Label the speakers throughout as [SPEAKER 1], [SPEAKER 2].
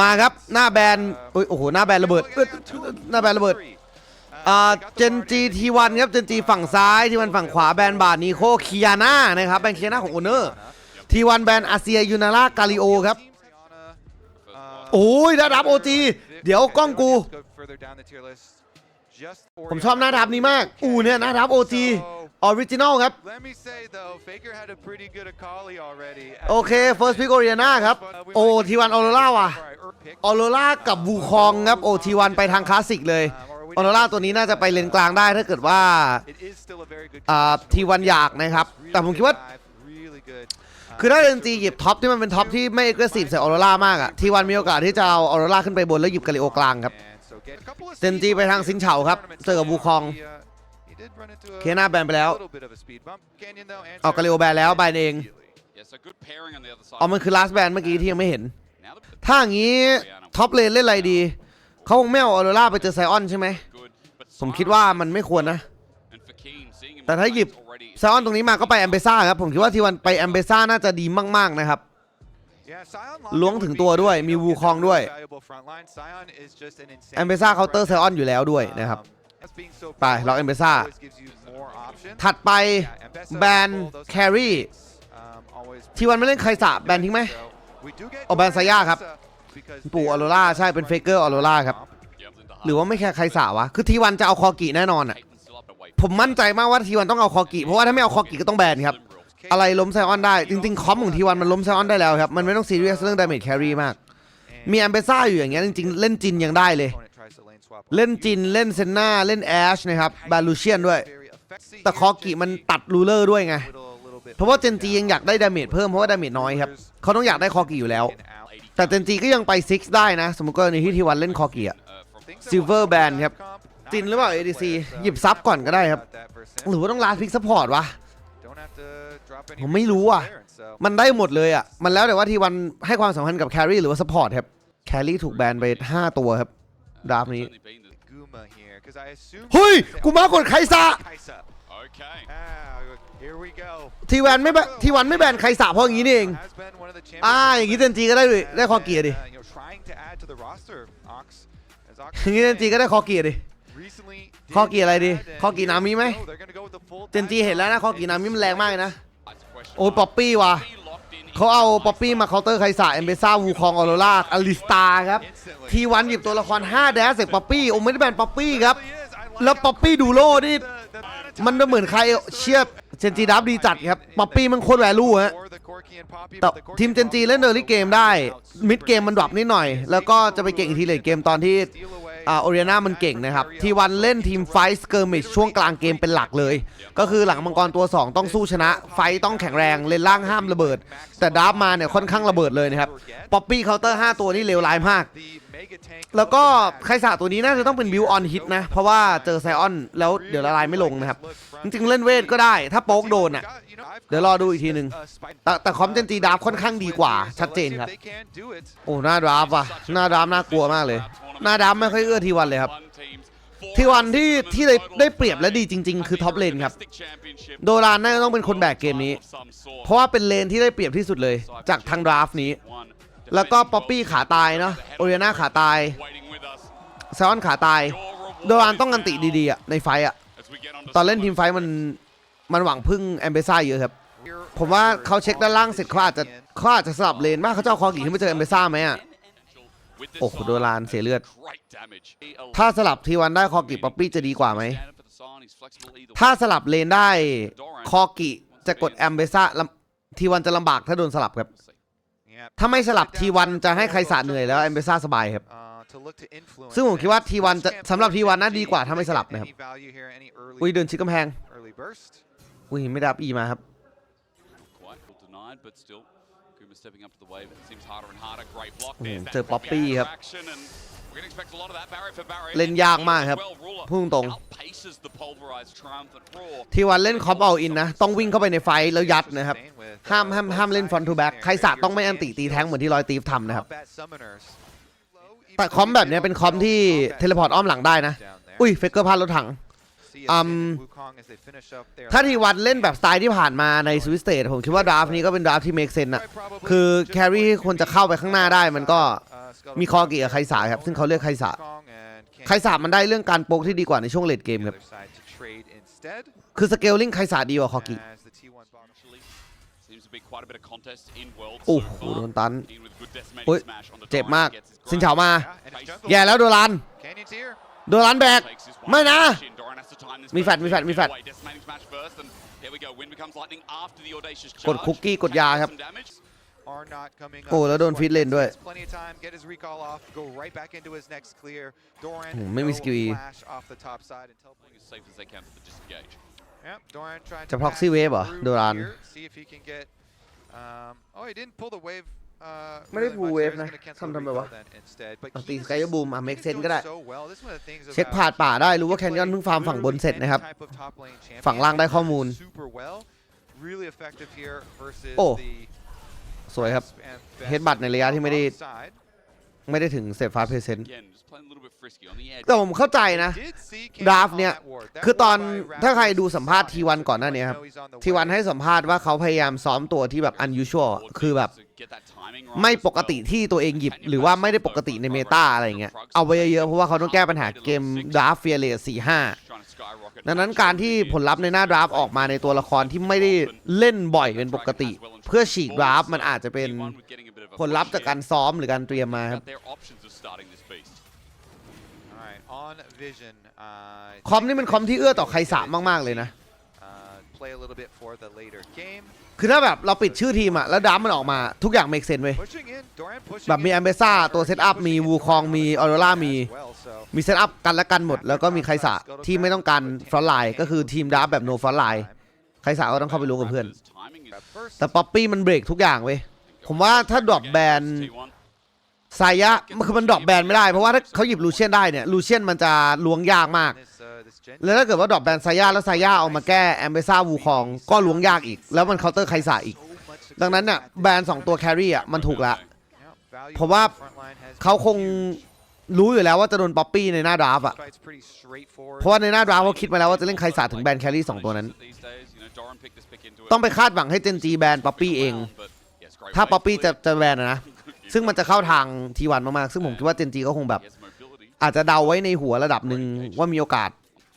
[SPEAKER 1] มาครับหน้าแบนอุ๊ยโอ้โหหน้าแบนระเบิดเอ้ยหน้าแบนระเบิดอ่าเจนจีทีวันครับเจนจีฝั่งซ้ายทีวันฝั่งขวาแบนบาทนีโคคิยาน่านะครับแบนคิยาน่าของโอเนอร์ทีวันแบนอาเซียยูนาร่ากาลิโอครับโอ้ยหน้าดับโอจีเดี๋ยวกล้องกู ผมชอบหน้าดับนี้มาก อูเนี่ยหน้าดับโอจี ออริจินอลครับ
[SPEAKER 2] Let me say though, Faker had a pretty good Akali already.
[SPEAKER 1] โอเค First Pick Oriana ครับ โอ้ทีวันออโรล่าว่ะออโรล่ากับวูคองครับโอ้ทีวันไปทางคลาสสิกเลยออโรล่าตัวนี้น่าจะไปเลนกลางได้ถ้าเกิดว่า
[SPEAKER 2] It is still a very good
[SPEAKER 1] อ่า
[SPEAKER 2] concept.
[SPEAKER 1] ทีวันอยากนะครับ แต่ผมคิดว่า
[SPEAKER 2] Really good.
[SPEAKER 1] คือถ้าเอ็นจีหยิบท็อปที่มันเป็นท็อปที่ไม่เอ็กซ์ซีฟใส่ออโรล่ามากอะทีวันมีโอกาสที่จะเอาออโรล่าขึ้นไปบนแล้วหยิบกาลิโอกลางครับ
[SPEAKER 2] And so get a couple of
[SPEAKER 1] เซนจีไปทางซินเฉาครับเจอกับวูคอง เคน่าแบนไปแล้ว
[SPEAKER 2] little bit of a speed bump. Canyon though
[SPEAKER 1] เอากาลิโอแบนแล้วแบนเอง
[SPEAKER 3] Yeah, so good pairing on the other side.
[SPEAKER 1] เอามันคือ last band เมื่อกี้ที่ยังไม่เห็น
[SPEAKER 3] Now the
[SPEAKER 1] ถ้าอย่างนี้ท็อปเลนเล่นอะไรดี เขาคงไม่เอาออโรล่าไปเจอไซออนใช่ไหม
[SPEAKER 3] good, but
[SPEAKER 1] ผมคิดว่ามันไม่ควรนะ
[SPEAKER 3] and for Keen, seeing him
[SPEAKER 1] แต่ถ้าหยิบ
[SPEAKER 3] already
[SPEAKER 1] ไซออนตรงนี้มาก็ไปแอมเบซ่าครับ ผมคิดว่าทีวันไปแอมเบซ่าน่าจะดีมาก ๆ นะครับ
[SPEAKER 2] Yeah, Sion
[SPEAKER 1] ล้วงถึงตัวด้วยมีวูคองด้วย
[SPEAKER 2] valuable front line. Sion is just an insane
[SPEAKER 1] แอมเบซ่าเคาน์เตอร์ไซออนอยู่แล้วด้วยนะครับ
[SPEAKER 2] Um, as being so
[SPEAKER 1] ไปล็อก
[SPEAKER 2] prevalent,
[SPEAKER 1] Embesa
[SPEAKER 2] always gives you more options.
[SPEAKER 1] ถัดไป
[SPEAKER 2] Yeah, Embesa
[SPEAKER 1] แบน
[SPEAKER 2] will pull those
[SPEAKER 1] แครี่
[SPEAKER 2] um, always
[SPEAKER 1] ทีวันไม่เล่นใครสะแบนทิ้งไหม
[SPEAKER 2] So, we do get
[SPEAKER 1] เอาแบน Saya ครับ
[SPEAKER 2] Embesa because
[SPEAKER 1] ปู่
[SPEAKER 2] they
[SPEAKER 1] อ
[SPEAKER 2] are
[SPEAKER 1] อโรล่าใช่เป็นเฟเกอร์ออโรล่าครับ
[SPEAKER 3] jumps into
[SPEAKER 1] หรือว่าไม่แค่ใครสาวะ คือทีวันจะเอาคอกิแน่นอนอะ
[SPEAKER 3] Peyton still up to wait.
[SPEAKER 1] ผมมั่นใจมากว่าทีวันต้องเอาคอกิเพราะว่าถ้าไม่เอาคอกิก็ต้องแบนครับ อะไรล้มไซออนได้ จริงๆ คอมของทีวันมันล้มไซออนได้แล้วครับ มันไม่ต้องซีเรียสเรื่องดาเมจแครีมาก มีแอมเบซ่าอยู่อย่างเงี้ยจริงๆ เล่นจินยังได้เลย เล่นจินเล่นเซนนาเล่นแอชนะครับบาลูเชียนด้วย แต่คอกิมันตัดรูเลอร์ด้วยไง เพราะว่าเจนจียังอยากได้ดาเมจเพิ่มเพราะว่าดาเมจน้อยครับเขาต้องอยากได้คอกิอยู่แล้ว แต่เจนจีก็ยังไปซิกได้นะ สมมติกรณีที่ทีวันเล่นคอกิอะ
[SPEAKER 3] Uh, from
[SPEAKER 2] Things that
[SPEAKER 1] Silver
[SPEAKER 2] want
[SPEAKER 1] Band
[SPEAKER 2] to
[SPEAKER 1] ครับจินหรือเปล่า ADC หยิบซับก่อนก็ได้ครับ หรือว่าต้องลาพิกซัพพอร์ตวะผมไม่รู้อะ มันได้หมดเลยอะ มันแล้วแต่ว่าทีวันให้ความสำคัญกับแครี่หรือว่าซัพพอร์ตครับ แครี่ถูกแบนไป 5 ตัวครับ ดราฟนี้
[SPEAKER 3] certainly been the-
[SPEAKER 2] Guma here, 'cause I assume
[SPEAKER 1] เฮ้ย
[SPEAKER 2] that-
[SPEAKER 1] กูมากดไคซะ
[SPEAKER 2] Kaisa.
[SPEAKER 3] Okay.
[SPEAKER 2] Ah, here we go.
[SPEAKER 1] ทีวันไม่แบนทีวันไม่แบนไคสะเพราะอย่างนี้นี่เอง
[SPEAKER 2] Has been one of the
[SPEAKER 1] อ่า
[SPEAKER 2] champions
[SPEAKER 1] อย่างนี้เจนจีก็ได้ด้วยได้คอเกียร์ดิ
[SPEAKER 2] and, uh, you know, trying to add to the roster, Ox, as Ox
[SPEAKER 1] อย่างนี้เจนจีก็ได้คอเกียร์ดิ
[SPEAKER 2] recently
[SPEAKER 1] คอเกียร์อะไรดี
[SPEAKER 2] did add, and
[SPEAKER 1] คอเกียร์นามิไหม
[SPEAKER 2] no, they're gonna go with the full
[SPEAKER 1] เจนจีเห็นแล้วนะ คอกีนามิมันแรงมากเลยนะ
[SPEAKER 3] That's a question
[SPEAKER 1] โอ้ยป๊อปปี้ว่ะ
[SPEAKER 3] He locked in.
[SPEAKER 1] เขาเอาป๊อปปี้มาเคาน์เตอร์ไคสะเอมเบซ่าวูคองออโรล่าอลิสตาครับทีวันหยิบตัวละคร 5 แดสเสกป๊อปปี้โอไม่ได้แบนป๊อปปี้ครับ แล้วป๊อปปี้ดูโล่นี่ มันเหมือนใครเชียบเจนจีดับดีจัดครับป๊อปปี้มันโคตรแวลูฮะแต่ทีมเจนจีเล่นเดอร์ลี่เกมได้ มิดเกมมันดรอปนิดหน่อย แล้วก็จะไปเก่งอีกทีเลยเกมตอนที่ อ่าโอเรียนามันเก่งนะครับ ทีวันเล่นทีมไฟส์เกอร์มิชช่วงกลางเกมเป็นหลักเลย ก็คือหลังมังกรตัว 2 ต้องสู้ชนะ ไฟต้องแข็งแรง เลนล่างห้ามระเบิด แต่ดับมาเนี่ยค่อนข้างระเบิดเลยนะครับป๊อปปี้เคาน์เตอร์ 5 ตัวนี่เลวร้ายมาก แล้วก็ไคสาตัวนี้น่าจะต้องเป็นบิวออนฮิตนะ เพราะว่าเจอไซออนแล้วเดี๋ยวละลายไม่ลงนะครับ จริงๆเล่นเวทก็ได้ ถ้าโป๊กโดนอะ เดี๋ยวรอดูอีกทีหนึ่งแต่แต่คอมเจนจีดาฟค่อนข้างดีกว่า ชัดเจนครับ โอ้หน้าดราฟว่ะหน้าดราฟน่ากลัวมากเลย หน้าดราไม่ค่อยเอื้อทีวันเลยครับ ทีวันที่ที่ได้ได้เปรียบและดีจริง ๆ คือท็อปเลนครับ โดรานน่าจะต้องเป็นคนแบกเกมนี้ เพราะว่าเป็นเลนที่ได้เปรียบที่สุดเลย จากทางดราฟนี้ แล้วก็ป๊อปปี้ขาตายเนาะโอเรียนาขาตายแซออนขาตาย โดรานต้องกันติดีๆอะในไฟต์อะตอนเล่นทีมไฟมันมันหวังพึ่งแอมเบซ่าเยอะครับ ผมว่าเขาเช็คด้านล่างเสร็จเขาอาจจะเขาอาจจะสลับเลนมากเขาเจะเอาคอกี่ขึ้นไปเจอแอมเบซ่าไหมอะ โอ้โหโดรานเสียเลือด
[SPEAKER 3] great damage.
[SPEAKER 1] ถ้าสลับทีวันได้คอกิป๊อปปี้จะดีกว่าไหม
[SPEAKER 3] Standing for the sign, he's flexible either
[SPEAKER 1] ถ้า
[SPEAKER 3] way.
[SPEAKER 1] สลับเลนได้คอกิจะกดแอมเบซ่าทีวันจะลำบากถ้าโดนสลับครับ ถ้าไม่สลับทีวันจะให้ใครสาเหนื่อยแล้วแอมเบซ่าสบายครับ ซึ่งผมคิดว่า T1 จะสำหรับ T1 น่าดีกว่าถ้าไม่สลับนะครับ อุ้ยเดินชิดกำแพง อุ้ยไม่ได้อัพอีมาครับ
[SPEAKER 3] stepping up to the wave. It seems harder and harder. Great block
[SPEAKER 1] อื
[SPEAKER 3] there.
[SPEAKER 1] ม
[SPEAKER 3] That
[SPEAKER 1] เจอป๊อปปี้ครับ
[SPEAKER 3] interaction and we're gonna expect a lot of that Barrett for Barrett.
[SPEAKER 1] เล่นยากมากครับ
[SPEAKER 3] Well, Ruler
[SPEAKER 1] พูดตรง
[SPEAKER 3] outpaces the pulverized triumphant roar.
[SPEAKER 1] ทีวันเล่นคอปเอาอินนะ ต้องวิ่งเข้าไปในไฟท์แล้วยัดนะครับ ห้ามห้ามห้ามเล่นฟอนทูแบ็กใครสาต้องไม่อันติตีแท้งเหมือนที่รอยตีฟทำนะครับ แต่คอมแบบเนี้ยเป็นคอมที่เทเลพอร์ตอ้อมหลังได้นะอุ้ยเฟกเกอร์พลาดรถถัง อืม
[SPEAKER 2] Wukong as they finish up their
[SPEAKER 1] ถ้าทีวันเล่นแบบสไตล์ที่ผ่านมาในสวิสเตทผมคิดว่าดราฟนี้ก็เป็นดราฟที่เมคเซนอะคือแครี่ที่ควรจะเข้าไปข้างหน้าได้มันก็มีคอเกียกับไคสาครับ ซึ่งเขาเลือกไคสาไคสามันได้เรื่องการโป๊กที่ดีกว่าในช่วงเลดเกมครับ คือสเกลลิงไคสาดีกว่าคอกิ
[SPEAKER 3] Actually, seems to be quite a bit of contest in world
[SPEAKER 1] โอ้
[SPEAKER 3] so
[SPEAKER 1] โห
[SPEAKER 3] far.
[SPEAKER 1] โดนตัน
[SPEAKER 3] In with good decimating
[SPEAKER 1] โอ้ย
[SPEAKER 3] smash on the
[SPEAKER 1] เจ็บ
[SPEAKER 3] Doran,
[SPEAKER 1] มาก
[SPEAKER 3] gets his
[SPEAKER 1] สิน
[SPEAKER 3] grind.
[SPEAKER 1] เฉามา แย่
[SPEAKER 2] Yeah,
[SPEAKER 1] แล้วโดรัน
[SPEAKER 2] Canyon's here.
[SPEAKER 1] โดรันแบก
[SPEAKER 3] Takes his one
[SPEAKER 1] ไม่นะ
[SPEAKER 3] shin. Doran has to time this
[SPEAKER 1] มีแฟลช
[SPEAKER 3] first.
[SPEAKER 1] มีแฟลชมีแฟลช
[SPEAKER 3] Away, decimating smash first, and there we go. Wind becomes lightning after the audacious
[SPEAKER 1] กด
[SPEAKER 3] charge.
[SPEAKER 1] คุกกี้กดยาครับ
[SPEAKER 3] Some damage.
[SPEAKER 2] Are not coming
[SPEAKER 1] โอ้
[SPEAKER 2] up.
[SPEAKER 1] แล้วโดน
[SPEAKER 2] This
[SPEAKER 1] ฟีดเลน
[SPEAKER 2] one
[SPEAKER 1] ด้วย
[SPEAKER 2] gets Plenty of time, get his recall off, go right back into his next clear. Doran,
[SPEAKER 1] โอ้ไม่มี
[SPEAKER 2] no
[SPEAKER 1] สกิล E
[SPEAKER 2] flash off the top side and teleport.
[SPEAKER 3] Playing as safe as they can for the disengage.
[SPEAKER 2] Yep, Doran trying
[SPEAKER 1] จะ
[SPEAKER 2] to
[SPEAKER 1] proxy
[SPEAKER 2] pass
[SPEAKER 1] wave เหรอ
[SPEAKER 2] through
[SPEAKER 1] โดรัน
[SPEAKER 2] here, See if he can get. Um, oh, he didn't pull the wave. Uh,
[SPEAKER 1] ไม่ได้
[SPEAKER 2] really
[SPEAKER 1] pull
[SPEAKER 2] much
[SPEAKER 1] wave
[SPEAKER 2] there. He's
[SPEAKER 1] นะ
[SPEAKER 2] gonna cancel
[SPEAKER 1] ทำ
[SPEAKER 2] the
[SPEAKER 1] ทำไมวะ
[SPEAKER 2] recall then instead. But
[SPEAKER 1] เอาตี
[SPEAKER 2] he's-
[SPEAKER 1] สกายบูมอะ
[SPEAKER 2] he's
[SPEAKER 1] เมค
[SPEAKER 2] been
[SPEAKER 1] เซนก็ได้
[SPEAKER 2] doing so well. This is one of the things
[SPEAKER 1] เช็ค
[SPEAKER 2] about
[SPEAKER 1] ผ่านป่าได้รู้ว่า
[SPEAKER 2] he
[SPEAKER 1] แคนยอน
[SPEAKER 2] play
[SPEAKER 1] เพิ่งฟาร์มฝั่งบนเสร็จ
[SPEAKER 2] literally
[SPEAKER 1] นะครับ
[SPEAKER 2] any type of top lane champion
[SPEAKER 1] ฝั่งล่างได้ข้อมูล
[SPEAKER 2] super well. Really effective here versus
[SPEAKER 1] โอ้
[SPEAKER 2] the
[SPEAKER 1] สวยครับ
[SPEAKER 2] best and best
[SPEAKER 1] เฮดบัตในระยะที่ไม่ได้
[SPEAKER 2] outside.
[SPEAKER 1] ไม่ได้ถึงเซฟฟาเพเซน
[SPEAKER 3] Again, just playing a little bit frisky on the edge.
[SPEAKER 1] แต่ผมเข้าใจนะ
[SPEAKER 2] Did see
[SPEAKER 1] ดราฟ
[SPEAKER 2] Canyon
[SPEAKER 1] เนี่ย
[SPEAKER 2] on that ward. That
[SPEAKER 1] คือตอน
[SPEAKER 2] ward by
[SPEAKER 1] ถ้าใคร
[SPEAKER 2] Raptors
[SPEAKER 1] ดูสัมภาษณ์
[SPEAKER 2] is
[SPEAKER 1] ทีวัน
[SPEAKER 2] solid.
[SPEAKER 1] ก่อนหน้านี้ครับ
[SPEAKER 2] I know he's on the
[SPEAKER 1] ทีวัน
[SPEAKER 2] way.
[SPEAKER 1] ให้สัมภาษณ์ว่าเขาพยายามซ้อมตัวที่แบบ unusual คือแบบ ไม่ปกติที่ตัวเองหยิบ หรือว่าไม่ได้ปกติในเมตาอะไรอย่างเงี้ย เอาไว้เยอะๆ เพราะว่าเขาต้องแก้ปัญหาเกมดราฟเฟียเลสสี่ห้าดังนั้นการที่ผลลัพธ์ในหน้าดราฟออกมาในตัวละครที่ไม่ได้เล่นบ่อยเป็นปกติ เพื่อฉีกดราฟมันอาจจะเป็นผลลัพธ์จากการซ้อมหรือการเตรียมมาครับ
[SPEAKER 2] Alright, on Vision, uh,
[SPEAKER 1] คอมนี่เป็นคอมที่เอื้อต่อใครสามมากๆเลยนะ
[SPEAKER 2] uh, play a little bit for the later game.
[SPEAKER 1] คือถ้าแบบเราปิดชื่อทีมอะแล้วดราฟมันออกมาทุกอย่างเมกเซนเว้ย
[SPEAKER 2] Pushing in, Doran pushing
[SPEAKER 1] แบบมี
[SPEAKER 2] in,
[SPEAKER 1] แอมเบซ่า
[SPEAKER 2] uh,
[SPEAKER 1] ตัวเซตอัพ มีวูคอง มีออโรรามี
[SPEAKER 2] as well, so
[SPEAKER 1] มีเซตอัพกันและกันหมด แล้วก็มีไคสะที่ไม่ต้องการฟรอนไลน์ก็คือทีมดราฟแบบโนฟรอนไลน์ไคสะก็ต้องเข้าไปรู้กับเพื่อน
[SPEAKER 2] at first
[SPEAKER 1] แต่ป๊อปปี้มันเบรกทุกอย่างเว้ย ผมว่าถ้าดรอปแบน ไซยะมันคือมันดรอปแบนไม่ได้เพราะว่าถ้าเขาหยิบลูเชียนได้เนี่ยลูเชียนมันจะล้วงยากมาก แล้วถ้าเกิดว่าดรอปแบนไซยะแล้วไซยะเอามาแก้แอมเบซ่าวูคองก็ล้วงยากอีก แล้วมันเคาน์เตอร์ไคสะอีก ดังนั้นน่ะแบนสองตัวแครี่อะมันถูกละ
[SPEAKER 2] Yeah, value
[SPEAKER 1] ผมว่าเขาคงรู้อยู่แล้วว่าจะโดนป๊อปปี้ในหน้าดราฟอะเพราะว่าในหน้าดราฟเขาคิดมาแล้วว่าจะเล่นไคสะถึงแบนแครี่สองตัวนั้น ต้องไปคาดหวังให้เจนจีแบนป๊อปปี้เอง ถ้าป๊อปปี้จะจะแบนนะ ซึ่งมันจะเข้าทางทีวันมากๆ ซึ่งผมคิดว่าเจนจีก็คงแบบ อาจจะเดาไว้ในหัวระดับหนึ่งว่ามีโอกาส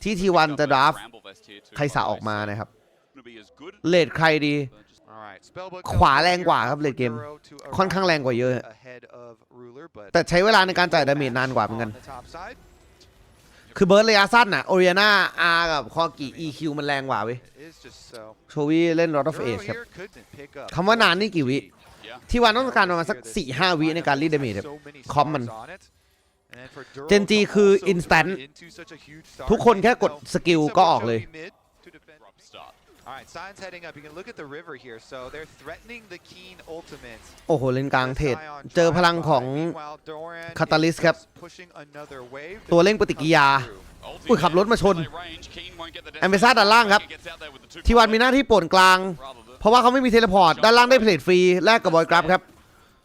[SPEAKER 1] ที่ทีวันจะดราฟไคสะออกมานะครับ เลดใครดี ขวาแรงกว่าครับเลดเกม ค่อนข้างแรงกว่าเยอะ แต่ใช้เวลาในการจ่ายดาเมจนานกว่าเหมือนกัน คือเบิร์ดระยะสั้นน่ะ โอเรียนาอาร์กับคอกิ EQ มันแรงกว่าเว้ย โชวี่เล่น Rod of
[SPEAKER 2] Euro
[SPEAKER 1] Age ครับ คำว่านานนี่กี่วิ ที่วันต้องการประมาณสัก4-5วิในการรีดดาเมจครับ
[SPEAKER 2] So many
[SPEAKER 1] คอมมัน
[SPEAKER 2] stars on it. And then for Duro
[SPEAKER 1] เจนจี
[SPEAKER 2] to
[SPEAKER 1] คือ
[SPEAKER 2] also
[SPEAKER 1] instant
[SPEAKER 2] turn into such a huge star
[SPEAKER 1] ทุกคนแค่กด
[SPEAKER 2] now.
[SPEAKER 1] สกิล
[SPEAKER 2] So
[SPEAKER 1] ก็
[SPEAKER 2] for
[SPEAKER 1] ออกเลย
[SPEAKER 2] Chovy mid to defend. Alright, Sion's heading up. You can look at the river here. So they're threatening the Keen ultimates.
[SPEAKER 1] โอ้โหเลนกลางเทรดเจอพลังของ
[SPEAKER 2] Meanwhile, Doran is
[SPEAKER 1] Catalyst ครับ
[SPEAKER 2] just pushing another wave.
[SPEAKER 1] ตัวเร่งปฏิกิริยา อุ้ยขับรถมาชน
[SPEAKER 3] แอมเบซ่าด้านล่างครับ
[SPEAKER 1] ทีวันมีหน้าที่ป่วนกลาง เพราะว่าเขาไม่มีเทเลพอร์ต ด้านล่างได้เพลทฟรี แลกกับบอยกราฟครับ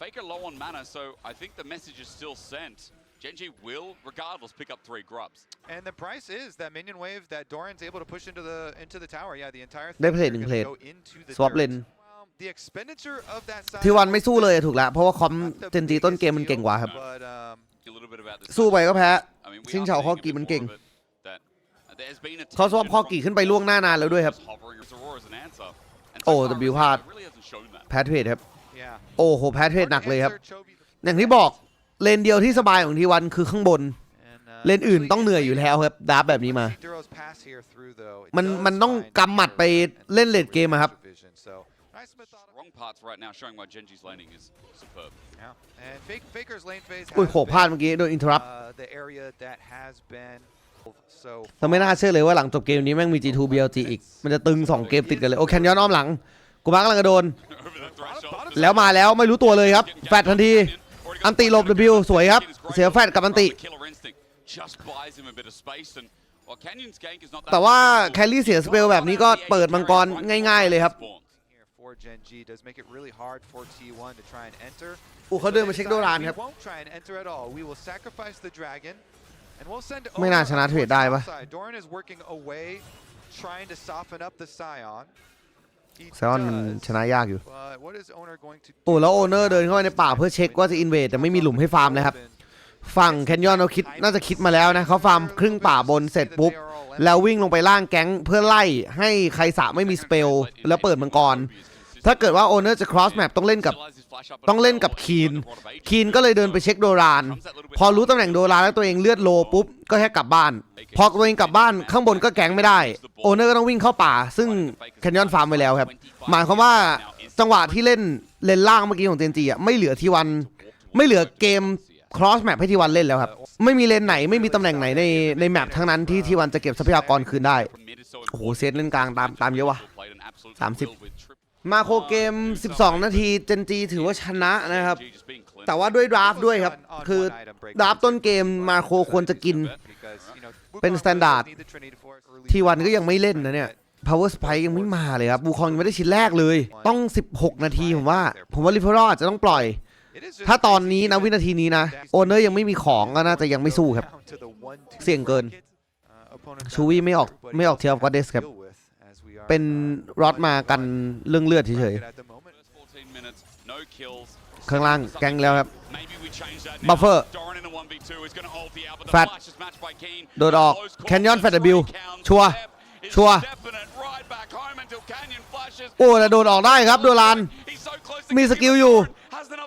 [SPEAKER 3] Faker low on mana, so I think the message is still sent. Genji will, regardless, pick up three grubs.
[SPEAKER 2] And the price is that minion wave that Doran's able to push into the into the tower. Yeah, the entire
[SPEAKER 1] ได้
[SPEAKER 2] thing
[SPEAKER 1] เพลท
[SPEAKER 2] is
[SPEAKER 1] หนึ่ง
[SPEAKER 2] gonna
[SPEAKER 1] เพลท
[SPEAKER 2] go into the
[SPEAKER 1] สวอป
[SPEAKER 2] dirt.
[SPEAKER 1] เลน
[SPEAKER 2] Well, the expenditure of that side
[SPEAKER 1] ทีวันไม่สู้เลยอะถูกแล้วเพราะว่าคอมเจนจีต้นเกมมันเก่งกว่าครับ
[SPEAKER 2] But um,
[SPEAKER 3] A little bit about this
[SPEAKER 1] สู้ไปก็แพ้
[SPEAKER 3] I mean, we
[SPEAKER 1] ชิง
[SPEAKER 3] are
[SPEAKER 1] เฉา
[SPEAKER 3] seeing
[SPEAKER 1] ข้อ
[SPEAKER 3] a
[SPEAKER 1] กี่
[SPEAKER 3] bit
[SPEAKER 1] มัน
[SPEAKER 3] more
[SPEAKER 1] เก่ง
[SPEAKER 3] of it, that there's been
[SPEAKER 1] เขาสวอป
[SPEAKER 3] attention
[SPEAKER 1] ข้อ
[SPEAKER 3] from
[SPEAKER 1] กี่ขึ้นไปล่วงหน้านานแล้วด้วยครับ
[SPEAKER 3] just hovering as Aurora as an answer. And
[SPEAKER 1] โอ้
[SPEAKER 3] so far,
[SPEAKER 1] W
[SPEAKER 3] Arizona
[SPEAKER 1] พลาด
[SPEAKER 3] really hasn't shown that.
[SPEAKER 1] แพ้เทรดครับ
[SPEAKER 2] yeah.
[SPEAKER 1] โอ้โหแพ้เทรดหนักเลยครับ
[SPEAKER 2] Answer, Chovy,
[SPEAKER 1] อย่างที่บอก เลนเดียวที่สบายของทีวันคือข้างบน
[SPEAKER 2] and, uh,
[SPEAKER 1] เลนอื่น
[SPEAKER 2] actually,
[SPEAKER 1] ต้องเหนื่อยอยู่แล้วครับดราฟแบบนี้มา
[SPEAKER 2] see Duro's pass here through, though. It
[SPEAKER 1] มัน
[SPEAKER 2] does
[SPEAKER 1] มันต้อง
[SPEAKER 2] find
[SPEAKER 1] กำหมัดไป
[SPEAKER 2] Duran
[SPEAKER 1] เล่นเลดเกมอะครับ
[SPEAKER 2] vision. So, nice methodical.
[SPEAKER 3] Wrong parts right now showing why Genji's laning is superb.
[SPEAKER 2] Yeah. And Fake, Faker's lane phase
[SPEAKER 1] อุ้ย
[SPEAKER 2] has
[SPEAKER 1] โขพลาด
[SPEAKER 2] been,
[SPEAKER 1] เมื่อกี้โดนอินเทอร์รัป
[SPEAKER 2] uh, the area that has been so
[SPEAKER 1] เราไม่น่าเชื่อเลยว่าหลังจบเกมนี้แม่งมี G2 BLG อีก มันจะตึง 2 เกมติดกันเลย โอ้แคนยอนอ้อมหลัง กูบ้ากำลังกระโดน
[SPEAKER 3] Over the threshold.
[SPEAKER 1] แล้วมาแล้วไม่รู้ตัวเลยครับ แฟดทันที อันติหลบ W สวยครับ เสียแฟดกับอันติ
[SPEAKER 3] Killer instinct just buys him a bit of space and while Canyon's gank is not that
[SPEAKER 1] แต่ว่า
[SPEAKER 3] successful,
[SPEAKER 1] แคลรี่เสียสเปลแบบนี้ก็เปิดมังกรง่าย ๆ เลยครับ
[SPEAKER 2] here for Gen G does make it really hard for T1 to try and enter.
[SPEAKER 1] อู้เขาเดินมาเช็คโดรานครับ
[SPEAKER 2] We won't try and enter at all. We will sacrifice the dragon And we'll send
[SPEAKER 1] ไม่น่า
[SPEAKER 2] Oner
[SPEAKER 1] ชนะ
[SPEAKER 2] up
[SPEAKER 1] เทรด
[SPEAKER 2] towards
[SPEAKER 1] ได้
[SPEAKER 2] the
[SPEAKER 1] ปะ
[SPEAKER 2] outside. Doran is working away, trying to soften up the Scion. He
[SPEAKER 1] ไซออนมัน
[SPEAKER 2] does,
[SPEAKER 1] ชนะยากอยู่
[SPEAKER 2] but what is Oner going to
[SPEAKER 1] โอ้
[SPEAKER 2] do?
[SPEAKER 1] แล้วโอเนอร์เดินเข้าไปในป่าเพื่อเช็คว่าจะอินเวดแต่ไม่มีหลุมให้ฟาร์มนะครับ ฝั่งแคนยอนเราคิดน่าจะคิดมาแล้วนะเขาฟาร์มครึ่งป่าบนเสร็จปุ๊บ แล้ววิ่งลงไปล่างแก๊งเพื่อไล่ให้ใครสะไม่มีสเปลแล้วเปิดมังกร ถ้าเกิดว่าโอเนอร์จะ cross map ต้องเล่นกับต้องเล่นกับคีน คีนก็เลยเดินไปเช็คโดราน พอรู้ตำแหน่งโดรานแล้วตัวเองเลือดโลปุ๊บ ก็แค่กลับบ้าน พอตัวเองกลับบ้านข้างบนก็แกงไม่ได้ โอเนอร์ก็ต้องวิ่งเข้าป่า ซึ่งแคนยอนฟาร์มไปแล้วครับ หมายความว่าจังหวะที่เล่นเลนล่างเมื่อกี้ของเจนจีอะไม่เหลือทีวัน ไม่เหลือเกม cross map ให้ทีวันเล่นแล้วครับ ไม่มีเลนไหนไม่มีตำแหน่งไหนในในแมปทั้งนั้นที่ทีวันจะเก็บทรัพยากรคืนได้โอ้โหเซตเล่นกลางตามตามเยอะว่ะ30ม มาโคเกม 12 นาทีเจนจีถือว่าชนะนะครับ แต่ว่าด้วยดราฟด้วยครับ คือดราฟต้นเกมมาโคควรจะกิน เป็น standard ทีวันก็ยังไม่เล่นนะเนี่ย power spike ยังไม่มาเลยครับบูคองยังไม่ได้ชิ้นแรกเลย ต้อง 16 นาทีผมว่า ผมว่าลิเฟอร์อาจจะต้องปล่อย ถ้าตอนนี้นะวินาทีนี้นะ โอเนอร์ยังไม่มีของก็น่าจะยังไม่สู้ครับ เสี่ยงเกินชูวี่ไม่ออกไม่ออกเทียร์ก็เดสครับ เป็นรอดมากันเรื่องเลือดเฉยๆ ข้างล่างแกงแล้วครับ
[SPEAKER 3] Buffer
[SPEAKER 1] Buffer แฟดโด
[SPEAKER 3] ด
[SPEAKER 1] อ
[SPEAKER 3] อก
[SPEAKER 1] แค
[SPEAKER 3] น
[SPEAKER 1] ยอ
[SPEAKER 3] น
[SPEAKER 1] แฟ
[SPEAKER 3] แฟ
[SPEAKER 1] ดบิ
[SPEAKER 3] บิ
[SPEAKER 1] วชัว
[SPEAKER 3] ชัว
[SPEAKER 1] โอ้แต่โดดออกได้ครับโดรานมีสกิลอ
[SPEAKER 3] ยู่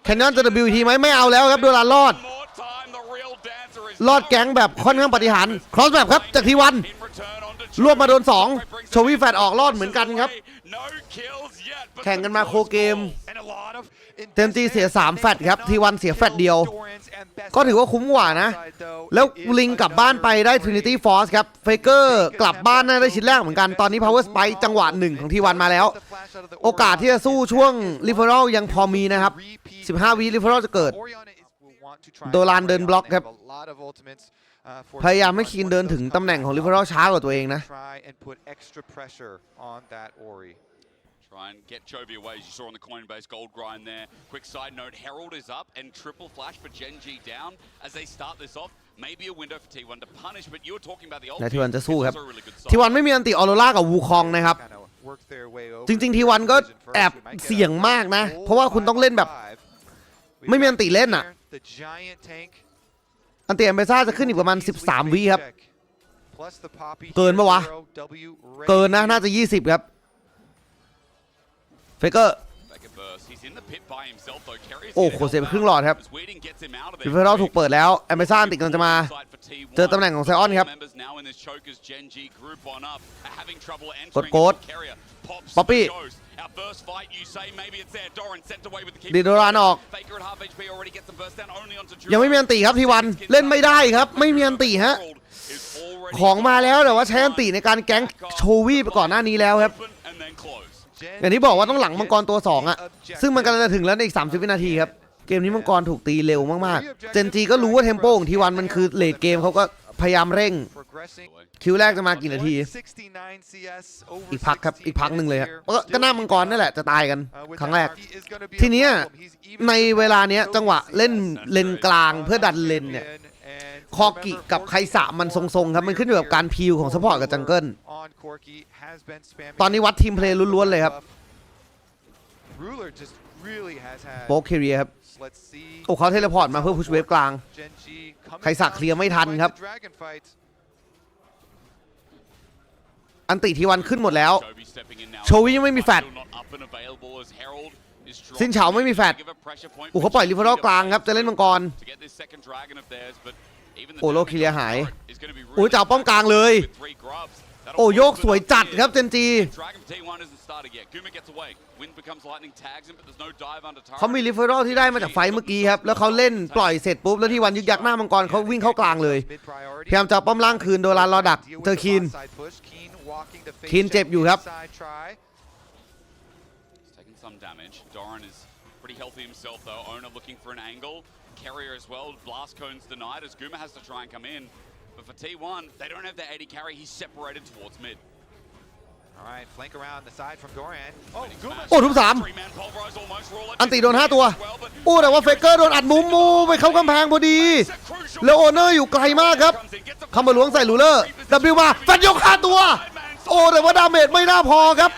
[SPEAKER 1] แค
[SPEAKER 3] น
[SPEAKER 1] ยอ
[SPEAKER 3] น
[SPEAKER 1] จะ
[SPEAKER 3] จะ
[SPEAKER 1] W ทีไหมไม่เอาแล้วครับโดรานรอด
[SPEAKER 3] รอดแก๊งแบ
[SPEAKER 1] บค่อนข้างปฏิหาร cross map ครับจากทีวัน รวบมาโดน
[SPEAKER 3] น
[SPEAKER 1] สอ
[SPEAKER 3] ง
[SPEAKER 1] โชวี่แฟดอ
[SPEAKER 3] อก
[SPEAKER 1] รอดเหมือ
[SPEAKER 3] น
[SPEAKER 1] กั
[SPEAKER 3] น
[SPEAKER 1] ครั
[SPEAKER 3] บ
[SPEAKER 1] แข่งกั
[SPEAKER 3] น
[SPEAKER 1] มาโคเกม เต็มทีเสีย 3 แฟดครับ ทีวันเสียแฟดเดียว ก็ถือว่าคุ้มกว่านะ แล้วลิงกลับบ้านไปได้ Trinity Force ครับ เฟเกอร์กลับบ้านได้ชิ้นแรกเหมือนกัน ตอนนี้ Power Spike จังหวะหนึ่งของทีวันมาแล้ว โอกาสที่จะสู้ช่วง r e f e r a l ยังพอมีนะครับ 15วิ r e f e r a l จะเกิด โดรานเดินบล็อกครับ พยายามให้คีนเดินถึงตำแหน่งของ r e f e r a l ช้ากว่าตัวเองนะ
[SPEAKER 2] Try and put extra pressure on that Ori.
[SPEAKER 3] Try and get Chovy away, as you saw on the Coinbase gold grind there. Quick side note, Herald is up and triple flash for Gen G down as they start this off. Maybe a window for T1 to punish, but you were talking about the old
[SPEAKER 1] และทีวันจะสู้ครับ
[SPEAKER 3] It's also a really good
[SPEAKER 1] ทีวัน
[SPEAKER 3] side.
[SPEAKER 1] ไม่มีอันติออโรรากับวูคองนะครับ
[SPEAKER 2] Kinda work their way over
[SPEAKER 1] จริงๆ T1 ก็แอบเสี่ยงมากนะ เพราะว่าคุณต้องเล่นแบบ ไม่มีอันติเล่นน่ะ
[SPEAKER 2] The giant tank
[SPEAKER 1] อันติเอมเบซ่าจะขึ้นอีกประมาณ 13 วิครับ
[SPEAKER 2] Plus the Poppy
[SPEAKER 1] เกินปะวะ
[SPEAKER 2] Hero, W
[SPEAKER 1] เกินนะน่าจะ 20 ครับเฟเกอร์
[SPEAKER 3] Second burst. He's in the pit by himself, though. Carrier's
[SPEAKER 1] โอ้
[SPEAKER 3] gonna
[SPEAKER 1] โหเสียไป
[SPEAKER 3] help
[SPEAKER 1] ครึ่ง
[SPEAKER 3] out
[SPEAKER 1] หลอดครับ
[SPEAKER 3] as Wheating gets him out of
[SPEAKER 1] ริ
[SPEAKER 3] there
[SPEAKER 1] เฟอรัลถูกเปิดแล้วแอมเบซ่าติดกำลังจะมา เจอตำแหน่งของไซออนครับ
[SPEAKER 3] Members now in this Chokers Gen G group on up are having trouble
[SPEAKER 1] กด
[SPEAKER 3] entering
[SPEAKER 1] โกด
[SPEAKER 3] into Carrier. Pops
[SPEAKER 1] Poppy.
[SPEAKER 3] Goes. Our first fight, you say maybe it's there. Doran sent away with the keep.
[SPEAKER 1] ดีโดรานออก
[SPEAKER 3] Faker at half HP already gets the burst down only onto
[SPEAKER 1] ยังไม่มีอันติครับทีวันเล่นไม่ได้ครับ ไม่มีอันติฮะของมาแล้วแต่ว่าใช้อันติในการแก๊งโชวี่ไปก่อนหน้านี้แล้วครับ
[SPEAKER 3] And then close.
[SPEAKER 1] อย่างที่บอกว่าต้องหลังมังกรตัว2อะซึ่งมันกำลังจะถึงแล้วในอีก 30 วินาทีครับ เกมนี้มังกรถูกตีเร็วมากๆ เจนจีก็รู้ว่าเทมโปของทีวันมันคือเลดเกมเขาก็ พยายามเร่ง
[SPEAKER 2] Progressing
[SPEAKER 1] คิวแรกจะมากี่นาที
[SPEAKER 2] 169 CS over
[SPEAKER 1] อีกพักครับ อีกพักหนึ่งเลยครับ
[SPEAKER 2] here.
[SPEAKER 1] ก็ก็หน้ามังกรนั่นแหละจะตายกัน
[SPEAKER 2] Uh, with
[SPEAKER 1] ครั้ง
[SPEAKER 2] that,
[SPEAKER 1] แรก
[SPEAKER 2] he is gonna be a
[SPEAKER 1] ทีเนี้ย
[SPEAKER 2] problem. He's even
[SPEAKER 1] ในเวลาเนี้ย
[SPEAKER 2] survived
[SPEAKER 1] จังหวะ
[SPEAKER 2] no
[SPEAKER 1] เล่น
[SPEAKER 2] CS
[SPEAKER 1] เลนกลางเพื่อดันเลนเนี่ย
[SPEAKER 2] and
[SPEAKER 1] คอกิกับไคสะมันทรงๆครับ มันขึ้นอยู่กับการพิวของซัพพอร์ตกับจังเกิล
[SPEAKER 2] on Corki has been spamming
[SPEAKER 1] ตอนนี้วัดทีมเพลย์ล้วนๆเลยครับ
[SPEAKER 2] Ruler just really has had
[SPEAKER 1] โป๊กเคเรียครับ
[SPEAKER 2] let's see
[SPEAKER 1] โอ้เขาเทเลพอร์ตมาเพื่อพุชเวฟกลาง
[SPEAKER 2] Gen G coming
[SPEAKER 1] ไคสะ
[SPEAKER 2] down
[SPEAKER 1] เคลียร์ไม่ทัน
[SPEAKER 2] to
[SPEAKER 1] ครับ
[SPEAKER 2] fight the Dragon fight
[SPEAKER 1] อันติทีวันขึ้นหมดแล้ว
[SPEAKER 3] Chovy stepping in now.
[SPEAKER 1] โชวี่ยังไม่มีแฟด
[SPEAKER 3] Still not up and available as Herald is
[SPEAKER 1] ซินเฉาไม่มีแฟด
[SPEAKER 3] Give a pressure point
[SPEAKER 1] โอ้เขาปล่อยลิเวอรัลกลางครับจะเล่นมังกร
[SPEAKER 3] to get this second dragon of theirs, but even the
[SPEAKER 1] โอ้โล
[SPEAKER 3] damage
[SPEAKER 1] คิเลีย
[SPEAKER 3] on
[SPEAKER 1] หาย
[SPEAKER 3] turret is gonna be
[SPEAKER 1] โอ้ย
[SPEAKER 3] really
[SPEAKER 1] จะเอาป้อมกลางเลย
[SPEAKER 3] with three grubs. That'll
[SPEAKER 1] โอ้
[SPEAKER 3] put
[SPEAKER 1] โยก
[SPEAKER 3] good
[SPEAKER 1] สวย
[SPEAKER 3] up
[SPEAKER 1] จัด
[SPEAKER 3] here.
[SPEAKER 1] ครับเจนจี
[SPEAKER 3] Dragon T1 isn't started yet. Guma gets away. Wind becomes lightning, tags him, but there's no dive under turret.
[SPEAKER 1] เขามีลิเฟอรัลที่ได้มาจากไฟท์เมื่อกี้ครับ แล้วเขาเล่นปล่อยเสร็จปุ๊บ แล้วที่วันยึกยักหน้ามังกรเขาวิ่งเข้ากลางเลย
[SPEAKER 2] Mid priority
[SPEAKER 1] พยายามจะเอาป้อมล่างคืนโดนลานรอดัก
[SPEAKER 2] Deal with
[SPEAKER 1] เจอ
[SPEAKER 2] the
[SPEAKER 1] คีน
[SPEAKER 2] bot side push. Keen walking to face
[SPEAKER 1] คีนเจ็บอยู่ครับ
[SPEAKER 2] inside try.
[SPEAKER 3] He's taking some damage. Doran is pretty healthy himself, though. Owner looking for an angle. Carrier as well. Blast cones denied as Guma has to try and come in. But for T1, they don't have their 80 carry. He's separated towards mid.
[SPEAKER 1] โอ้ทุบสามอันติโดนห้าตัวโอ้แต่ว่าเฟกเกอร์โดนอัดมุมมูไปเข้ากำแพงพอดี แล้วโอเนอร์อยู่ไกลมากครับเข้ามาล้วงใส่ลูเลอร์ดับบิวมาฟันยกห้าตัว โอ้แต่ว่าดาเมจไม่น่าพอครับ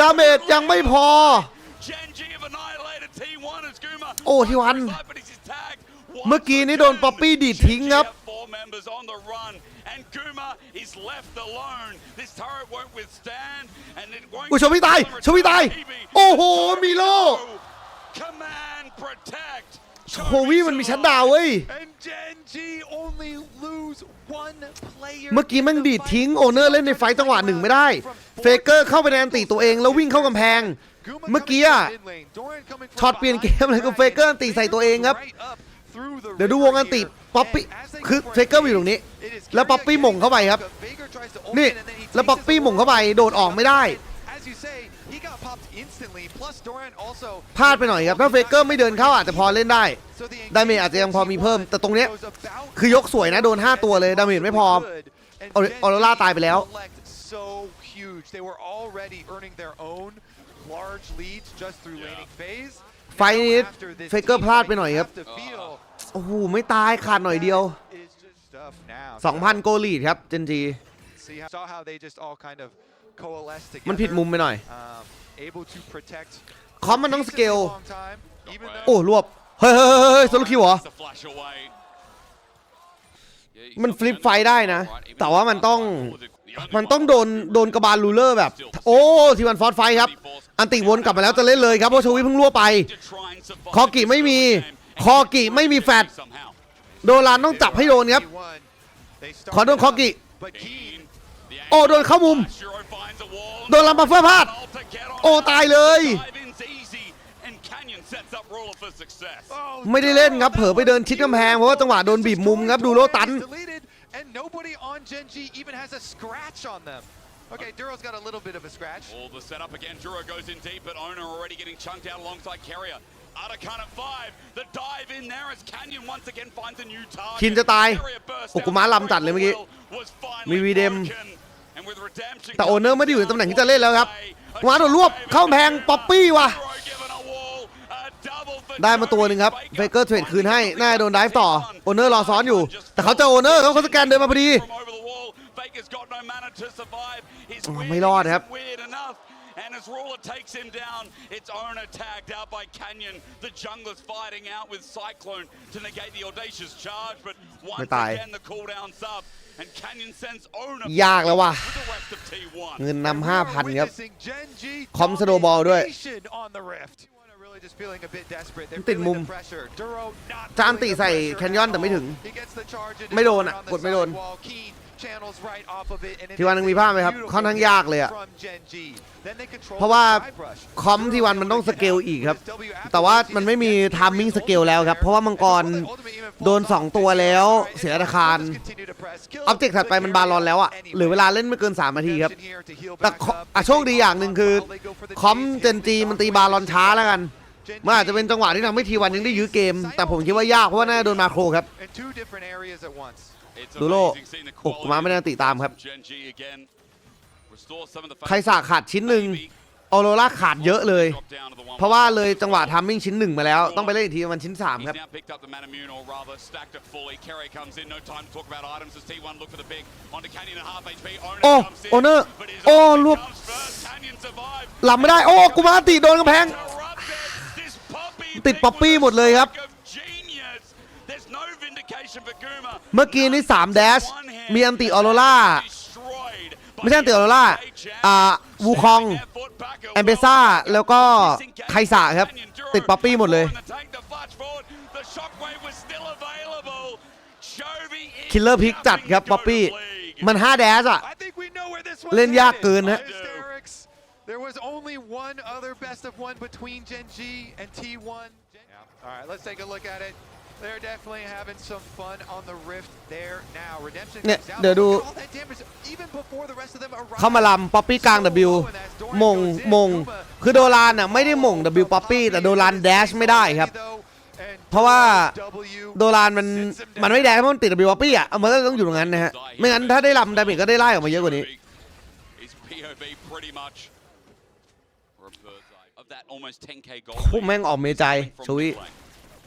[SPEAKER 1] ดาเมจยังไม่พอ โอ้ที่วัน เมื่อกี้นี่โดนป๊อปปี้ดีดทิ้งครับ อุ้ยชมพี่ตายชมพี่ตาย โอ้โห มีโลโควี่มันมีชัดดาวน์เว้ย
[SPEAKER 2] And Gen G only lose one player.
[SPEAKER 1] เมื่อกี้มันดีดทิ้งโอเนอร์เล่นในไฟต์จังหวะหนึ่งไม่ได้ เฟเกอร์เข้าไปในอันติตัวเองแล้ววิ่งเข้ากำแพง
[SPEAKER 2] Guma
[SPEAKER 1] เมื่อกี้
[SPEAKER 2] coming
[SPEAKER 1] อะ
[SPEAKER 2] from mid lane, Doran coming from
[SPEAKER 1] ช็อตเปลี่ยนเกมเลยคือเฟเกอร์อันติใส่ตัวเองครับ
[SPEAKER 2] right up through the
[SPEAKER 1] เดี๋ยวดูวงอันติ
[SPEAKER 2] river
[SPEAKER 1] ป๊อปปี้
[SPEAKER 2] here. And as they
[SPEAKER 1] คือ
[SPEAKER 2] go for
[SPEAKER 1] เฟเกอร์อยู่ตรงนี้
[SPEAKER 2] it is
[SPEAKER 1] แล้วป๊อปปี้หม่งเข้าไปครับ
[SPEAKER 2] Veigar tries to open
[SPEAKER 1] นี่
[SPEAKER 2] and then he
[SPEAKER 1] แล้ว
[SPEAKER 2] takes
[SPEAKER 1] ป๊อปปี้
[SPEAKER 2] his
[SPEAKER 1] หม่งเข้าไปโดดออกไม่ได้
[SPEAKER 2] As you say, he got popped instantly. Plus Doran also
[SPEAKER 1] พลาดไปหน่อยครับ ถ้าเฟเกอร์ไม่เดินเข้าอาจจะพอเล่นได้
[SPEAKER 2] so the
[SPEAKER 1] ดาเมจอาจจะยังพอมีเพิ่ม แต่ตรงเนี้ย
[SPEAKER 2] goes about
[SPEAKER 1] คือยกสวยนะ โดน 5 ตัวเลยดาเมจไม่พอ
[SPEAKER 2] good. And
[SPEAKER 1] ออ
[SPEAKER 2] Gen
[SPEAKER 1] ออโรร่าตายไปแล้ว
[SPEAKER 2] collect so huge. They were already earning their own large leads just through laning phase.
[SPEAKER 1] ไฟล์นี้
[SPEAKER 2] Now after this
[SPEAKER 1] เฟเกอร์
[SPEAKER 2] team
[SPEAKER 1] พลาด
[SPEAKER 2] fight,
[SPEAKER 1] ไปหน่อย
[SPEAKER 2] you
[SPEAKER 1] ครับ
[SPEAKER 2] have to feel
[SPEAKER 1] โอ้โหไม่ตายขาดหน่อยเดียว
[SPEAKER 2] is just tough now.
[SPEAKER 1] 2,000 โกลีดครับเจนจี
[SPEAKER 2] See how, saw how they just all kind of coalesced together.
[SPEAKER 1] มันผิดมุมไปหน่อย
[SPEAKER 2] Um, able to protect
[SPEAKER 1] คอมมันต้องสเกล
[SPEAKER 2] for a long time, even though
[SPEAKER 1] โอ้รวบ เฮ้ยเฮ้ยเฮ้ยเฮ้ยโซโลคิวเหรอ มันฟลิปไฟได้นะ แต่ว่ามันต้อง มันต้องโดน โดนกระบาลรูเลอร์แบบ โอ้ทีวันฟอสไฟครับ อันติวนกลับมาแล้วจะเล่นเลยครับเพราะโชวิเพิ่งรั่วไป คอกิไม่มี คอกิไม่มีแฟดโดนลานต้องจับให้โดนครับ
[SPEAKER 2] they
[SPEAKER 1] ขอโดน
[SPEAKER 2] started
[SPEAKER 1] คอ
[SPEAKER 2] up,
[SPEAKER 1] กิ
[SPEAKER 2] but Keen
[SPEAKER 1] โอ้โดนเข้ามุม โดนลำบัฟเฟอร์พลาด โอ้ตายเลย ไม่ได้เล่นครับ เผลอไปเดินชิดกำแพงเพราะว่าจังหวะโดนบีบมุมครับดูโลตัน
[SPEAKER 2] deleted, and nobody on Gen G even has a scratch on them. Okay, Duro's got a little bit of a scratch.
[SPEAKER 3] All the setup again. Duro goes in deep, but Owner already getting chunked out alongside Carrier. Atakan at five. The dive in there as Canyon once again finds a new target.
[SPEAKER 1] คินจะตาย
[SPEAKER 3] Carrier burst
[SPEAKER 1] โอ้
[SPEAKER 3] out.
[SPEAKER 1] กูม้าลำจัดเลยเมื่อกี้
[SPEAKER 3] Was finally
[SPEAKER 1] มีวีเดม
[SPEAKER 3] broken. And with redemption
[SPEAKER 1] แต่โอเนอร์ไม่ได้อยู่ในตำแหน่งที่จะเล่นแล้วครับ
[SPEAKER 3] A
[SPEAKER 1] มาโดนรวบเข้าแพงป๊อปปี้ว่ะ
[SPEAKER 3] Duro given a wall. A double for
[SPEAKER 1] ได้มาตัวหนึ่งครับเฟเกอร์เทรดคืนให้ น่าจะโดนไดฟ์ต่อ โอเนอร์รอซ้อนอยู่ แต่เขาเจอโอเนอร์เขาเขาสแกนเดินมาพอดี
[SPEAKER 3] From over the wall. Baker's got no mana to survive. His
[SPEAKER 1] อ๋อ
[SPEAKER 3] weird
[SPEAKER 1] ไม่รอดครับ
[SPEAKER 3] isn't weird enough. And as Ruler takes him down, it's owner tagged out by Canyon. The jungler's fighting out with Cyclone to negate the audacious charge, but once
[SPEAKER 1] ไม่ตาย
[SPEAKER 3] again the cooldown's up. And Canyon sends owner
[SPEAKER 1] ยากแล้วว่ะ
[SPEAKER 3] with the rest of T1.
[SPEAKER 1] เงิน
[SPEAKER 2] And
[SPEAKER 1] นำ
[SPEAKER 2] we
[SPEAKER 1] ห้า
[SPEAKER 2] are
[SPEAKER 1] พันครับ
[SPEAKER 2] witnessing Gen G
[SPEAKER 1] คอมสโนว์บอลด้วย
[SPEAKER 2] domination on the Rift. Really just feeling a bit desperate. They're
[SPEAKER 1] ติดมุม
[SPEAKER 2] feeling the pressure. Duro not
[SPEAKER 1] จะอันติ
[SPEAKER 2] feeling the
[SPEAKER 1] ใส่
[SPEAKER 2] pressure
[SPEAKER 1] แคนยอน
[SPEAKER 2] at
[SPEAKER 1] แต่ไม่ถึง
[SPEAKER 2] all. He gets the charge into
[SPEAKER 1] ไม่โดนอะ
[SPEAKER 2] Doran on the
[SPEAKER 1] กดไม่โดน
[SPEAKER 2] sidewall. Keen channels right off of it, and it
[SPEAKER 1] ที่วันหนึงมีภาพไหมครับ
[SPEAKER 2] beautiful
[SPEAKER 1] ค่อนข้างยากเลยอะ
[SPEAKER 2] from Gen G. Then they control
[SPEAKER 1] เพราะว่า
[SPEAKER 2] the side brush.
[SPEAKER 1] คอมที่วันมันต้องสเกลอีกครับ แต่ว่ามันไม่มีทามมิ่งสเกลแล้วครับ เพราะว่ามังกรโดน 2 ตัวแล้วเสียอาคารออบเจกต์ถัดไปมันบาลอนแล้วอะเหลือเวลาเล่นไม่เกิน 3 นาทีครับ แต่ขออะโชคดีอย่างหนึ่งคือ คอมเจนจีมันตีบาลอนช้าแล้วกันมันอาจจะเป็นจังหวะที่ทำให้ทีวันยังได้ยื้อเกม แต่ผมคิดว่ายากเพราะว่าน่าจะโดนมาโครครับ
[SPEAKER 2] In two different areas at once.
[SPEAKER 3] It's
[SPEAKER 1] ดูโล
[SPEAKER 3] amazing seeing the
[SPEAKER 1] โอ้กูมาไม่ได้ติตามครับ
[SPEAKER 3] from Gen G again. Restore some of the
[SPEAKER 1] ใครสาขาดชิ้นหนึ่งออโรราขาดเยอะเลย
[SPEAKER 3] Drop down to the one
[SPEAKER 1] เพราะว่าเลยจังหวะทามมิ่งชิ้นหนึ่งมาแล้ว ต้องไปเล่นอีกทีมันชิ้น3
[SPEAKER 3] He's
[SPEAKER 1] ครับ
[SPEAKER 3] now picked up the Manamune, or rather stacked it fully. Kerry comes in, no time to talk about items as T1 look for the big. Onto Canyon at half HP. Owner
[SPEAKER 1] โอ้
[SPEAKER 3] comes in,
[SPEAKER 1] โอเนอร์
[SPEAKER 3] but his
[SPEAKER 1] โอ้
[SPEAKER 3] ultimate
[SPEAKER 1] รวบ
[SPEAKER 3] comes first. Canyon survived.
[SPEAKER 1] หลับไม่ได้ โอ้กูมาติโดนกำแพง
[SPEAKER 3] Interrupted. This Poppy
[SPEAKER 1] ติด
[SPEAKER 3] thing
[SPEAKER 1] ป๊อปปี้
[SPEAKER 3] was a
[SPEAKER 1] หมดเลยครับ
[SPEAKER 3] stroke of genius. There's no vindication for Guma.
[SPEAKER 1] เมื่อกี้นี่3 dash มีอันติออโรรา
[SPEAKER 3] Destroyed by
[SPEAKER 1] ไม่ใช่อันติออโรราอ่าวูคองแอมเบซ่าแล้วก็ไคสะครับ ติดป๊อปปี้หมดเลยคิลเลอร์พิกจัดครับป๊อปปี้มัน5 dash อะ
[SPEAKER 2] I think we know where this
[SPEAKER 1] เล่น
[SPEAKER 2] one's
[SPEAKER 1] ยาก
[SPEAKER 2] headed.
[SPEAKER 1] เกินนะ
[SPEAKER 2] Hysterics. There was only one other best of one between Gen G and T1. Yeah. All right, let's take a look at it. They're definitely having some fun on the rift there now. Redemption
[SPEAKER 1] เนี่ย
[SPEAKER 2] comes out.
[SPEAKER 1] เดี๋ยวดู
[SPEAKER 2] Look at all that damage, even before the rest of them arrive.
[SPEAKER 1] เข้ามาลำป๊อปปี้กลาง W มงมงคือโดรานอะไม่ได้มง W ป๊อปปี้แต่โดรานแดชไม่ได้ครับ เพราะว่า โดรานมันมันไม่แดงเพราะมันติด W ป๊อปปี้อะเอามันก็ต้องอยู่ตรงนั้นนะฮะไม่งั้นถ้าได้ลำดาเมจก็ได้ไล่ออกมาเยอะกว่านี้
[SPEAKER 3] His POV be pretty much for a bird's eye of that almost 10k goal.
[SPEAKER 1] พวกแม่งออกเมใจโชวิ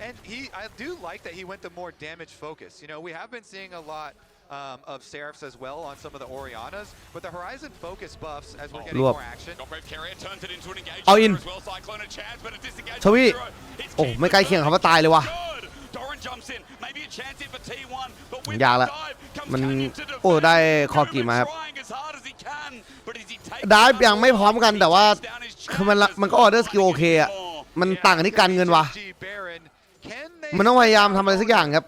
[SPEAKER 2] And he, I do like that he went the more damage focus. You know, we have been seeing a lot um, of Seraphs as well on some of the Orianas, but the Horizon focus buffs as we're getting
[SPEAKER 1] Rwap.
[SPEAKER 2] more action.
[SPEAKER 3] Got Brave Carrier turns it into an engagement
[SPEAKER 1] All in.
[SPEAKER 3] as well. Cyclone a chance, but a disengagement.
[SPEAKER 1] Chowi.
[SPEAKER 3] Zero. It's
[SPEAKER 1] โอ้
[SPEAKER 3] Keith
[SPEAKER 1] ไม่ใกล้เคียงคำว่าตายเลยว่ะ
[SPEAKER 3] Good. Doran jumps in. Maybe a chance here for T1, but with
[SPEAKER 1] ยาก
[SPEAKER 3] the
[SPEAKER 1] ละ
[SPEAKER 3] dive comes
[SPEAKER 1] มัน
[SPEAKER 3] Canyon to
[SPEAKER 1] โอ้
[SPEAKER 3] defend.
[SPEAKER 1] ได้คอ
[SPEAKER 3] Newman
[SPEAKER 1] กี่มาครับ
[SPEAKER 3] trying as hard as he can, but as he takes
[SPEAKER 1] ได้
[SPEAKER 3] the
[SPEAKER 1] ยังไม่พร้อมกันแต่ว่า
[SPEAKER 3] takes down his
[SPEAKER 1] คือมันละ
[SPEAKER 3] chances
[SPEAKER 1] มันก็ออเดอร์สกิลโอเคอะ
[SPEAKER 3] more.
[SPEAKER 1] มันต่างกันที่การเงินว่ะ
[SPEAKER 2] G Baron, can they
[SPEAKER 1] มันต้องพยายามทำอะไรสักอย่างครับ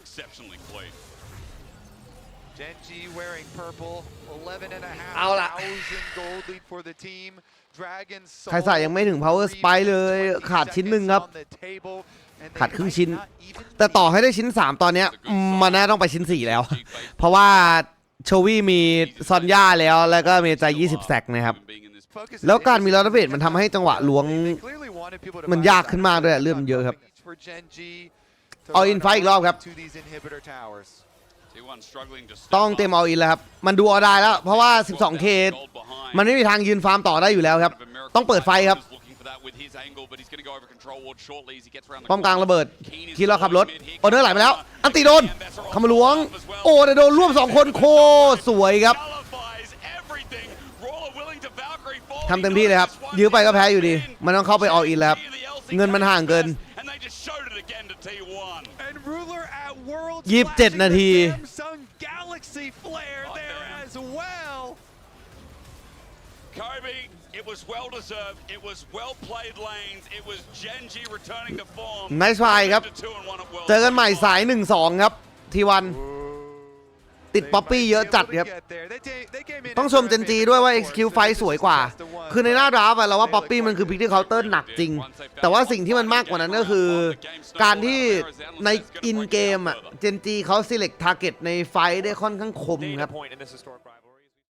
[SPEAKER 3] Exceptionally clean.
[SPEAKER 2] Genji wearing purple, 11 and a half
[SPEAKER 1] เอาล่ะ
[SPEAKER 2] thousand gold lead for the team. Dragon
[SPEAKER 1] ใครใส่ยังไม่ถึง Power Spike เลยขาดชิ้นหนึ่งครับ ขาดครึ่งชิ้น แต่ต่อให้ได้ชิ้น 3 ตอนเนี้ยมันน่าต้องไปชิ้น 4 แล้วเพราะว่าโชวี่มีซอนย่าแล้วแล้วก็เมจา20 แซกนะครับแล้วการมีลอตเบตมันทำให้จังหวะล้วง มันยากขึ้นมากด้วยอะเลือดมันเยอะครับ เอา in fight อีกรอบครับ
[SPEAKER 3] T1 struggling to step
[SPEAKER 1] ต้องเต็มเอาอินแล้วครับ มันดูเอาได้แล้ว เพราะว่า 12K มันไม่มีทางยืนฟาร์มต่อได้อยู่แล้วครับ ต้องเปิดไฟครับ ป้อมกลางระเบิด ทีละขับรถออเดอร์ไหลไปแล้ว อันตีโดนคำล้วง โอ้แต่โดนร่วมสองคนโคตรสวยครับทำเต็มที่เลยครับ ยื้อไปก็แพ้อยู่ดี มันต้องเข้าไป all in แล้วครับ เงินมันห่างเกิน
[SPEAKER 2] ยี่สิบเจ็ด
[SPEAKER 1] 27นาที
[SPEAKER 2] Galaxy Flare there as well.
[SPEAKER 3] Kobe, it was well deserved. It was well played lanes. It was Genji returning to form.
[SPEAKER 1] Nice try ครับ
[SPEAKER 3] Two and one at Worlds.
[SPEAKER 1] เจอกันใหม่สาย 1-2 ครับทีวัน ติดป๊อปปี้เยอะจัดครับ ต้องชมเจนจีด้วยว่า XQ ไฟสวยกว่า คือในหน้าดราฟต์อะเราว่าป๊อปปี้มันคือพิกที่เคาน์เตอร์หนักจริง แต่ว่าสิ่งที่มันมากกว่านั้นก็คือ การที่ในอินเกมอะเจนจีเขา select target ในไฟท์ได้ค่อนข้างคมครับ